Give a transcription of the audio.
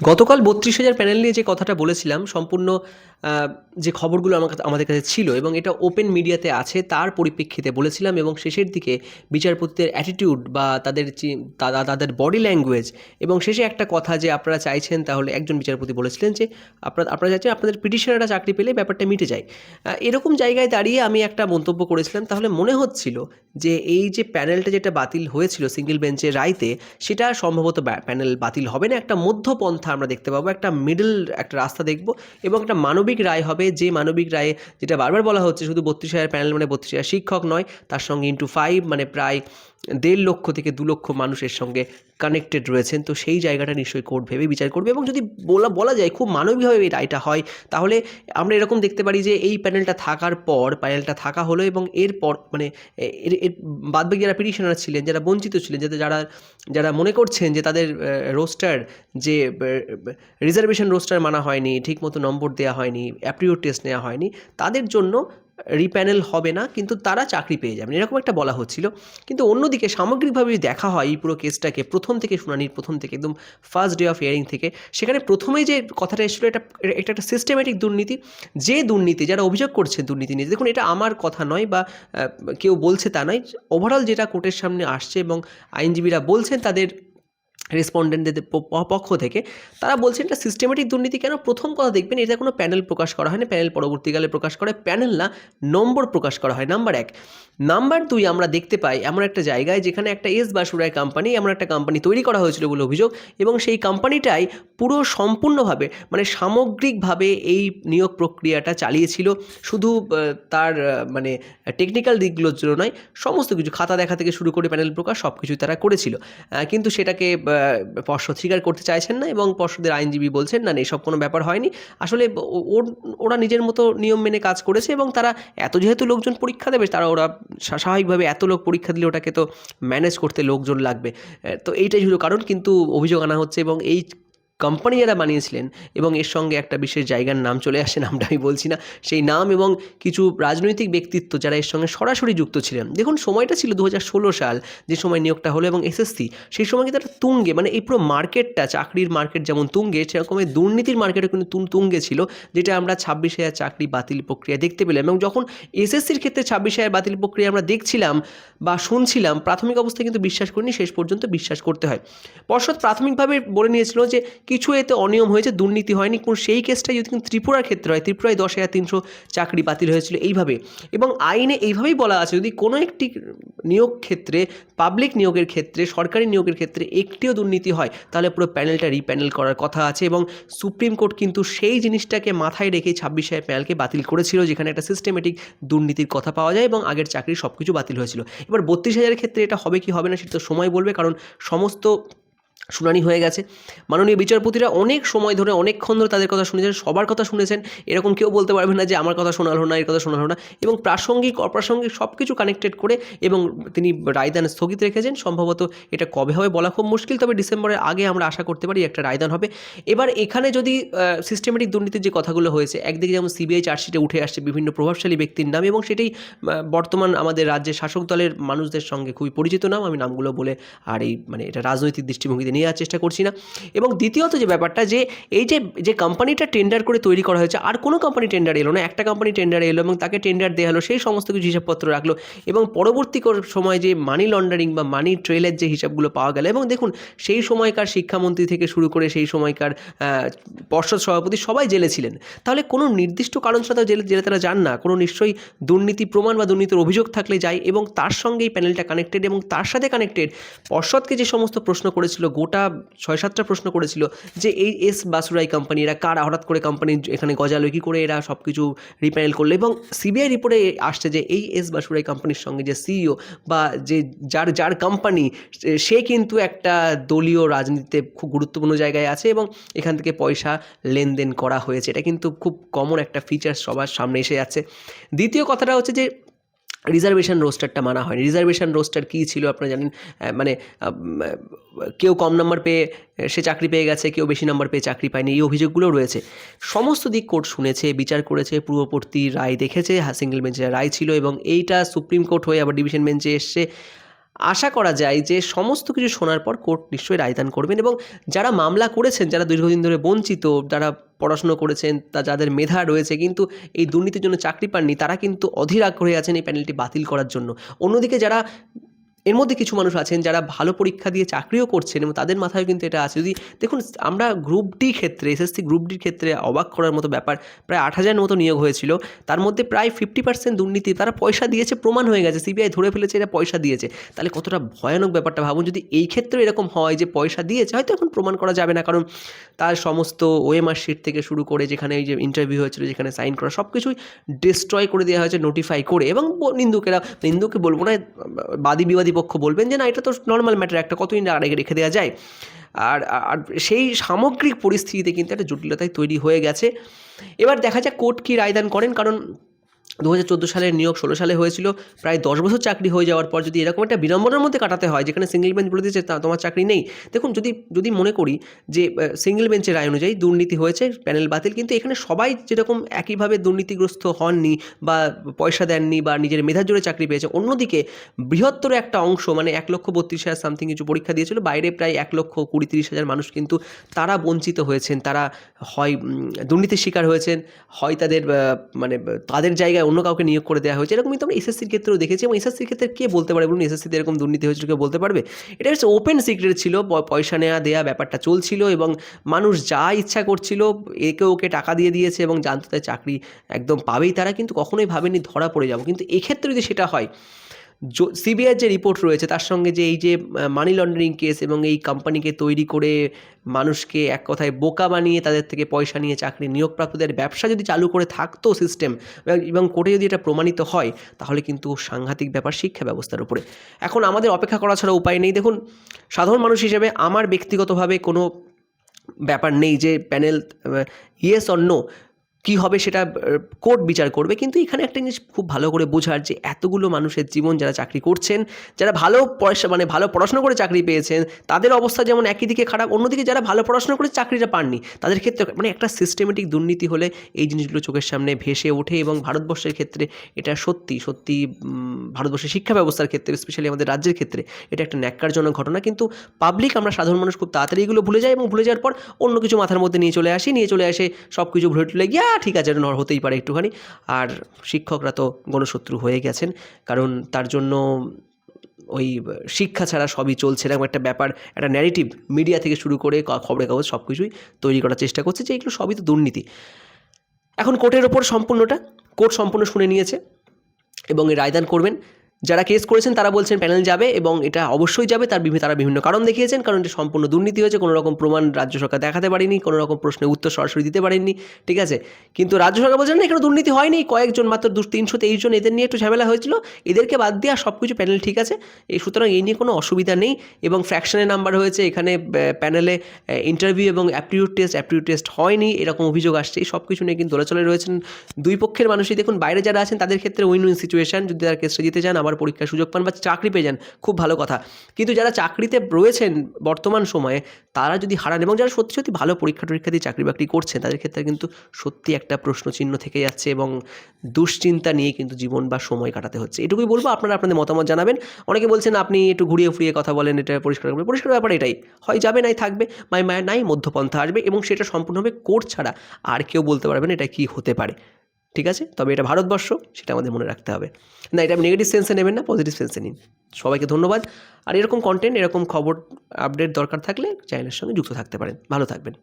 গতকাল বত্রিশ হাজার প্যানেল নিয়ে যে কথাটা বলেছিলাম, সম্পূর্ণ যে খবরগুলো আমার আমাদের কাছে ছিল এবং এটা ওপেন মিডিয়াতে আছে, তার পরিপ্রেক্ষিতে বলেছিলাম এবং শেষের দিকে বিচারপতিদের অ্যাটিটিউড বা তাদের তাদের বডি ল্যাঙ্গুয়েজ এবং শেষে একটা কথা যে আপনারা চাইছেন, তাহলে একজন বিচারপতি বলেছিলেন যে, আপনারা আপনারা চাইছেন আপনাদের পিটিশনাররা চাকরি পেলে ব্যাপারটা মিটে যায়। এরকম জায়গায় দাঁড়িয়ে আমি একটা মন্তব্য করেছিলাম, তাহলে মনে হচ্ছিল যে এই যে প্যানেলটা যেটা বাতিল হয়েছিল সিঙ্গেল বেঞ্চের রায়তে সেটা সম্ভবত প্যানেল বাতিল হবে না। একটা মধ্যপন্থা আমরা দেখতে পাবো, একটা মিডল, একটা রাস্তা দেখব এবং একটা মানবিক রায় হবে। যে মানবিক রায়ে যেটা বারবার বলা হচ্ছে, শুধু বত্রিশ হাজার প্যানেল মানে বত্রিশ হাজার শিক্ষক নয়, তার সঙ্গে ইন্টু ফাইভ মানে প্রায় দেড় লক্ষ থেকে দু লক্ষ মানুষের সঙ্গে কানেক্টেড রয়েছেন, তো সেই জায়গাটা নিশ্চয়ই কোর্ট ভেবে বিচার করবে এবং যদি বলা বলা যায় খুব মানবিকভাবে এই রায়টা হয়, তাহলে আমরা এরকম দেখতে পারি যে এই প্যানেলটা থাকার পর প্যানেলটা থাকা হলো এবং এরপর মানে এর বাদবাকি যারা পিটিশনার ছিলেন, যারা বঞ্চিত ছিলেন, যাতে যারা যারা মনে করছেন যে তাদের রোস্টার যে রিজার্ভেশন রোস্টার মানা হয়নি, ঠিকমতো নম্বর দেওয়া হয়নি অ্যাপ্রিওর টেস্ট নেওয়া হয়নি, তাদের জন্য রিপ্যানেল হবে না, কিন্তু তারা চাকরি পেয়ে যাবেন। এরকম একটা বলা হচ্ছিল। কিন্তু অন্যদিকে সামগ্রিকভাবে দেখা হয়, এই পুরো কেসটাকে প্রথম থেকে শুনানির, প্রথম থেকে একদম ফার্স্ট ডে অফ হিয়ারিং থেকে, সেখানে প্রথমেই যে কথাটা এসেছিল, এটা এটা একটা সিস্টেমেটিক দুর্নীতি। যে দুর্নীতি, যারা অভিযোগ করছে দুর্নীতি নিয়ে, দেখুন এটা আমার কথা নয় বা কেউ বলছে তা নয়। ওভারঅল যেটা কোর্টের সামনে আসছে এবং আইনজীবীরা বলছেন, তাদের রেসপন্ডেন্টদের পক্ষ থেকে, তারা বলছেন এটা সিস্টেমেটিক দুর্নীতি কেন? প্রথম কথা দেখবেন এটা কোনো প্যানেল প্রকাশ করা হয় না প্যানেল পরবর্তীকালে প্রকাশ করে প্যানেল না, নম্বর প্রকাশ করা হয়। নাম্বার এক। নাম্বার দুই, আমরা দেখতে পাই এমন একটা জায়গায় যেখানে একটা এস বাসুরায় কোম্পানি এমন একটা কোম্পানি তৈরি করা হয়েছিল বলে অভিযোগ এবং সেই কোম্পানিটাই পুরো সম্পূর্ণভাবে মানে সামগ্রিকভাবে এই নিয়োগ প্রক্রিয়াটা চালিয়েছিল। শুধু তার মানে টেকনিক্যাল দিকগুলোর জন্য নয়, সমস্ত কিছু খাতা দেখা থেকে শুরু করে প্যানেল প্রকাশ সব কিছুই তারা করেছিল। কিন্তু সেটাকে পর্ষদ স্বীকার করতে চাইছেন না এবং পর্ষদের আইনজীবী বলছেন, না এসব কোনো ব্যাপার হয়নি। আসলে ওর- ওরা নিজের মতো নিয়ম মেনে কাজ করেছে এবং তারা এত যেহেতু লোকজন পরীক্ষা দেবে, তারা ওরা স্বা- স্বাভাবিকভাবে এত লোক পরীক্ষা দিলে ওটাকে তো ম্যানেজ করতে লোকজন লাগবে। তো এইটাই ছিল কারণ, কিন্তু অভিযোগ আনা হচ্ছে এবং এই কোম্পানি যারা বানিয়েছিলেন এবং এর সঙ্গে একটা বিশেষ জায়গার নাম চলে আসে, নামটা আমি বলছি না। সেই নাম এবং কিছু রাজনৈতিক ব্যক্তিত্ব যারা এর সঙ্গে সরাসরি যুক্ত ছিলেন। দেখুন, সময়টা ছিল দু হাজার ষোলো সাল, যে সময় নিয়োগটা হলো এবং এসএসসি, সেই সময় কিন্তু একটা তুঙ্গে মানে এই পুরো মার্কেটটা, চাকরির মার্কেট যেমন তুঙ্গে সেরকম এই দুর্নীতির মার্কেটও কিন্তু তুঙ্গে ছিল, যেটা আমরা ছাব্বিশ হাজার চাকরি বাতিল প্রক্রিয়া দেখতে পেলাম। এবং যখন এসএসসির ক্ষেত্রে ছাব্বিশ হাজার বাতিল প্রক্রিয়া আমরা দেখছিলাম বা শুনছিলাম, প্রাথমিক অবস্থায় কিন্তু বিশ্বাস করিনি, শেষ পর্যন্ত বিশ্বাস করতে হয়। পর্ষদ প্রাথমিকভাবে বলে নিয়েছিল যে কিছু এতে অনিয়ম হয়েছে, দুর্নীতি হয়নি। কিন্তু সেই কেসটাই যদি ত্রিপুরার ক্ষেত্রে হয়, ত্রিপুরায় দশ হাজার তিনশো চাকরি বাতিল হয়েছিল এইভাবে। এবং আইনে এইভাবেই বলা আছে, যদি কোনো একটি নিয়োগ ক্ষেত্রে পাবলিক নিয়োগের ক্ষেত্রে, সরকারি নিয়োগের ক্ষেত্রে একটিও দুর্নীতি হয়, তাহলে পুরো প্যানেলটা রিপ্যানেল করার কথা আছে এবং সুপ্রিম কোর্ট কিন্তু সেই জিনিসটাকে মাথায় রেখে ছাব্বিশ হাজার প্যানেলকে বাতিল করেছিল, যেখানে একটা সিস্টেমেটিক দুর্নীতির কথা পাওয়া যায় এবং আগের চাকরি সব কিছু বাতিল হয়েছিল। এবার বত্রিশ হাজারের ক্ষেত্রে এটা হবে কি হবে না, সেটা তো সময় বলবে, কারণ সমস্ত শুনানি হয়ে গেছে। মাননীয় বিচারপতিরা অনেক সময় ধরে, অনেকক্ষণ ধরে তাদের কথা শুনেছেন, সবার কথা শুনেছেন। এরকম কেউ বলতে পারবে না যে, আমার কথা শোনালো না, এর কথা শোনালো না। এবং প্রাসঙ্গিক, অপ্রাসঙ্গিক সব কিছু কানেক্টেড করে এবং তিনি রায়দান স্থগিত রেখেছেন। সম্ভবত এটা কবে হবে বলা খুব মুশকিল, তবে ডিসেম্বরের আগে আমরা আশা করতে পারি একটা রায়দান হবে। এবার এখানে যদি সিস্টেমেটিক দুর্নীতির যে কথাগুলো হয়েছে, একদিকে যেমন সিবিআই চার্জশিটে উঠে আসছে বিভিন্ন প্রভাবশালী ব্যক্তির নাম এবং সেটাই বর্তমান আমাদের রাজ্যের শাসক দলের মানুষদের সঙ্গে খুবই পরিচিত নাম। আমি নামগুলো বলে আর এই মানে এটা রাজনৈতিক দৃষ্টিভঙ্গিতে নিয়ে যাওয়ার চেষ্টা করছি না। এবং দ্বিতীয়ত যে ব্যাপারটা যে এই যে যে কোম্পানিটা টেন্ডার করে তৈরি করা হয়েছে, আর কোনো কোম্পানি টেন্ডার এলো না। একটা কোম্পানি টেন্ডার এলো এবং তাকে টেন্ডার দেওয়া হলো, সেই সমস্ত কিছু হিসাবপত্র রাখল এবং পরবর্তী সময় যে মানি লন্ডারিং বা মানি ট্রেলের যে হিসাবগুলো পাওয়া গেল এবং দেখুন, সেই সময়কার শিক্ষামন্ত্রী থেকে শুরু করে সেই সময়কার পর্ষদ সভাপতি সবাই জেলে ছিলেন। তাহলে কোনো নির্দিষ্ট কারণ ছাড়া জেলে জেলে তারা যান না। কোনো নিশ্চয়ই দুর্নীতি প্রমাণ বা দুর্নীতির অভিযোগ থাকলে যায় এবং তার সঙ্গে এই প্যানেলটা কানেক্টেড এবং তার সাথে কানেক্টেড পর্ষদকে যে সমস্ত প্রশ্ন করেছিল গোটা ছয় সাতটা প্রশ্ন করেছিল যে এই এস বাসুরাই কোম্পানি এরা কারা? হঠাৎ করে কোম্পানি এখানে গজালো, কী করে এরা সব কিছু রিপ্যানেল করল? এবং সিবিআই রিপোর্টে আসছে যে এই এস বাসুরাই কোম্পানির সঙ্গে যে সিইও বা যে যার যার কোম্পানি সে কিন্তু একটা দলীয় রাজনীতিতে খুব গুরুত্বপূর্ণ জায়গায় আছে এবং এখান থেকে পয়সা লেনদেন করা হয়েছে। এটা কিন্তু খুব কমন একটা ফিচার সবার সামনে এসে যাচ্ছে। দ্বিতীয় কথাটা হচ্ছে যে রিজার্ভেশন রোস্টারটা মানা হয়নি। রিজার্ভেশন রোস্টার কী ছিল আপনারা জানেন? মানে কেউ কম নাম্বার পেয়ে, সে চাকরি পেয়ে গেছে, কেউ বেশি নাম্বার পেয়ে চাকরি পায়নি, এই অভিযোগগুলো রয়েছে। সমস্ত দিক কোর্ট শুনেছে, বিচার করেছে, পূর্ববর্তী রায় দেখেছে সিঙ্গেল বেঞ্চের রায় ছিল এবং এইটা সুপ্রিম কোর্ট হয়ে আবার ডিভিশন বেঞ্চে এসছে। আশা করা যায় যে সমস্ত কিছু শোনার পর কোর্ট নিশ্চয়ই রায়দান করবেন এবং যারা মামলা করেছেন, যারা দীর্ঘদিন ধরে বঞ্চিত, যারা পড়াশুনো করেছেন, তা যাদের মেধা রয়েছে কিন্তু এই দুর্নীতির জন্য চাকরি পাননি, তারা কিন্তু অধীর আগ্রহী আছেন এই প্যানেলটি বাতিল করার জন্য। অন্যদিকে যারা এর মধ্যে কিছু মানুষ আছেন যারা ভালো পরীক্ষা দিয়ে চাকরিও করছেন এবং তাদের মাথায় কিন্তু এটা আছে। যদি দেখুন, আমরা গ্রুপ ডি ক্ষেত্রে এসএসসি গ্রুপ ডির ক্ষেত্রে অবাক করার মতো ব্যাপার, প্রায় আট হাজারের মতো নিয়োগ হয়েছিল। তার মধ্যে প্রায় ফিফটি পার্সেন্ট দুর্নীতি, তারা পয়সা দিয়েছে, প্রমাণ হয়ে গেছে সিবিআই ধরে ফেলেছে এটা পয়সা দিয়েছে। তাহলে কতটা ভয়ানক ব্যাপারটা ভাবুন, যদি এই ক্ষেত্রে এরকম হয় যে পয়সা দিয়েছে, হয়তো এখন প্রমাণ করা যাবে না, কারণ তার সমস্ত ওএমআর শিট থেকে শুরু করে যেখানে এই যে ইন্টারভিউ হয়েছিল, যেখানে সাইন করা সব কিছুই ডিস্ট্রয় করে দেওয়া হয়েছে নোটিফাই করে। এবং নিন্দুকেরা নিন্দুকে বলব না বাদী বিবাদী পক্ষ বলবেন যে, না, এটা তো নর্মাল ম্যাটার একটা কতদিন আগে রেখে দেওয়া যায়। আর আর সেই সামগ্রিক পরিস্থিতিতে কিন্তু একটা জটিলতায় তৈরি হয়ে গেছে। এবার দেখা যাক কোর্ট কী রায়দান করেন, কারণ দু হাজার চোদ্দ সালের নিয়োগ ষোলো সালে হয়েছিল। প্রায় দশ বছর চাকরি হয়ে যাওয়ার পর যদি এরকম একটা বিড়ম্বনার মধ্যে কাটাতে হয়, যেখানে সিঙ্গেল বেঞ্চ বলে তা- তোমার চাকরি নেই। দেখুন, যদি যদি মনে করি যে সিঙ্গেল বেঞ্চের রায় অনুযায়ী দুর্নীতি হয়েছে প্যানেল বাতিল, কিন্তু এখানে সবাই যেরকম একইভাবে দুর্নীতিগ্রস্ত হননি বা পয়সা দেননি বা নিজের মেধার জোরে চাকরি পেয়েছে, অন্যদিকে বৃহত্তর একটা অংশ মানে এক লক্ষ বত্রিশ হাজার সামথিং কিছু পরীক্ষা দিয়েছিল, বাইরে প্রায় এক লক্ষ কুড়ি তিরিশ হাজার মানুষ কিন্তু তারা বঞ্চিত হয়েছেন, তারা হয় দুর্নীতির শিকার হয়েছেন, হয় তাদের মানে তাদের তাদের জায়গায় অন্য কাউকে নিয়োগ করে দেওয়া হয়েছে। এরকম কিন্তু আমরা এসএসসির ক্ষেত্রেও দেখেছি এবং এসএসসির ক্ষেত্রে কে বলতে পারে বলুন? এসএসসিতে এরকম দুর্নীতি হয়েছিল, কেউ বলতে পারবে? এটা হচ্ছে ওপেন সিক্রেট ছিল পয়সা নেওয়া দেওয়া ব্যাপারটা চলছিল এবং মানুষ যা ইচ্ছা করছিল, একে ওকে টাকা দিয়ে দিয়েছে এবং জানতে চাকরি একদম পাবেই তারা, কিন্তু কখনোই ভাবেনি ধরা পড়ে যাব। কিন্তু এক্ষেত্রে যদি সেটা হয় সিবিআইয়ের যে রিপোর্ট রয়েছে, তার সঙ্গে যে এই যে মানি লন্ডারিং কেস এবং এই কোম্পানিকে তৈরি করে মানুষকে এক কথায় বোকা বানিয়ে তাদের থেকে পয়সা নিয়ে চাকরি নিয়োগপ্রাপ্তদের ব্যবসা যদি চালু করে থাকতো সিস্টেম এবং কোর্টে যদি এটা প্রমাণিত হয়, তাহলে কিন্তু সাংঘাতিক ব্যাপার শিক্ষা ব্যবস্থার উপরে। এখন আমাদের অপেক্ষা করা ছাড়া উপায় নেই। দেখুন, সাধারণ মানুষ হিসেবে আমার ব্যক্তিগতভাবে কোনো ব্যাপার নেই যে প্যানেল ইয়েস নো কী হবে সেটা কোর্ট বিচার করবে। কিন্তু এখানে একটা জিনিস খুব ভালো করে বোঝার যে এতগুলো মানুষের জীবন যারা চাকরি করছেন যারা ভালো পয়সা মানে ভালো পড়াশোনা করে চাকরি পেয়েছেন তাদের অবস্থা যেমন একই দিকে খারাপ অন্যদিকে যারা ভালো পড়াশোনা করে চাকরিটা পাননি তাদের ক্ষেত্রে মানে একটা সিস্টেমেটিক দুর্নীতি হলে এই জিনিসগুলো চোখের সামনে ভেসে ওঠে এবং ভারতবর্ষের ক্ষেত্রে এটা সত্যি সত্যি ভারতবর্ষের শিক্ষা ব্যবস্থার ক্ষেত্রে স্পেশালি আমাদের রাজ্যের ক্ষেত্রে এটা একটা ন্যাক্কারজনক ঘটনা। কিন্তু পাবলিক আমরা সাধারণ মানুষ খুব তাড়াতাড়ি এগুলো ভুলে যাই এবং ভুলে যাওয়ার পর অন্য কিছু মাথার মধ্যে নিয়ে চলে আসি নিয়ে চলে আসে সব কিছু ভুলে টুলে গিয়ে "আহ, ঠিক আছে নর হতেই পারে একটুখানি। আর শিক্ষকরা তো গণশত্রু হয়ে গেছেন, কারণ তার জন্য ওই শিক্ষা ছাড়া সবই চলছে এরকম একটা ব্যাপার, একটা ন্যারেটিভ মিডিয়া থেকে শুরু করে খবরের কাগজ সব কিছুই তৈরি করার চেষ্টা করছে যে এগুলো সবই তো দুর্নীতি। এখন কোর্টের ওপর সম্পূর্ণটা, কোর্ট সম্পূর্ণ শুনে নিয়েছে এবং এই রায়দান করবেন। যারা কেস করেছেন, তারা বলছেন প্যানেল যাবে এবং এটা অবশ্যই যাবে, তার বিভিন্ন তারা বিভিন্ন কারণ দেখিয়েছেন, কারণ এটা সম্পূর্ণ দুর্নীতি হয়েছে, কোনো রকম প্রমাণ রাজ্য সরকার দেখাতে পারেনি, কোনো রকম প্রশ্নের উত্তর সরাসরি দিতে পারেননি, ঠিক আছে? কিন্তু রাজ্য সরকার বলছেন, না, এখানে দুর্নীতি হয়নি, কয়েকজন মাত্র দু, তিনশো তেইশ জন এদের নিয়ে একটু ঝামেলা হয়েছিল, এদেরকে বাদ দিয়ে আর সব কিছু প্যানেল ঠিক আছে, এই সুতরাং এই নিয়ে কোনো অসুবিধা নেই। এবং ফ্র্যাকশনের নাম্বার হয়েছে, এখানে প্যানেলে ইন্টারভিউ এবং অ্যাপটিউড টেস্ট অ্যাপটিউড টেস্ট হয়নি, এরকম অভিযোগ আসছে, এই সব কিছু নিয়ে কিন্তু দোলাচলে রয়েছেন দুই পক্ষের মানুষই। দেখুন, বাইরে যারা আছেন, তাদের ক্ষেত্রে উইন উইন সিচুয়েশন যদি তারা কেসটা জিতে যান আবার পরীক্ষার সুযোগ পান বা চাকরি পেয়ে যান, খুব ভালো কথা। কিন্তু যারা চাকরিতে রয়েছেন বর্তমান সময়ে, তারা যদি হারান এবং যারা সত্যি সত্যি ভালো পরীক্ষা টরীক্ষা দিয়ে চাকরি বাকরি করছেন, তাদের ক্ষেত্রে কিন্তু সত্যি একটা প্রশ্ন চিহ্ন থেকে যাচ্ছে এবং দুশ্চিন্তা নিয়ে কিন্তু জীবন বা সময় কাটাতে হচ্ছে। এটুকুই বলব, আপনারা আপনাদের মতামত জানাবেন। অনেকে বলছেন, আপনি একটু ঘুরিয়ে ফুরিয়ে কথা বলেন, এটা পরিষ্কার করবেন। পরিষ্কার ব্যাপার এটাই। হয় যাবে, নাই থাকবে মাই মায়ের নাই মধ্যপন্থা আসবে এবং সেটা সম্পূর্ণভাবে কোর্ট ছাড়া আর কেউ বলতে পারবেন এটা কি হতে পারে। ঠিক আছে? তবে এটা ভারতবর্ষ, সেটা আমাদের মনে রাখতে হবে। না, এটা নেগেটিভ সেন্সে নেবেন না পজিটিভ সেন্সে নিন। সবাইকে ধন্যবাদ। আর এরকম কন্টেন্ট এরকম খবর আপডেট দরকার থাকলে চ্যানেলের সঙ্গে যুক্ত থাকতে পারেন। ভালো থাকবেন।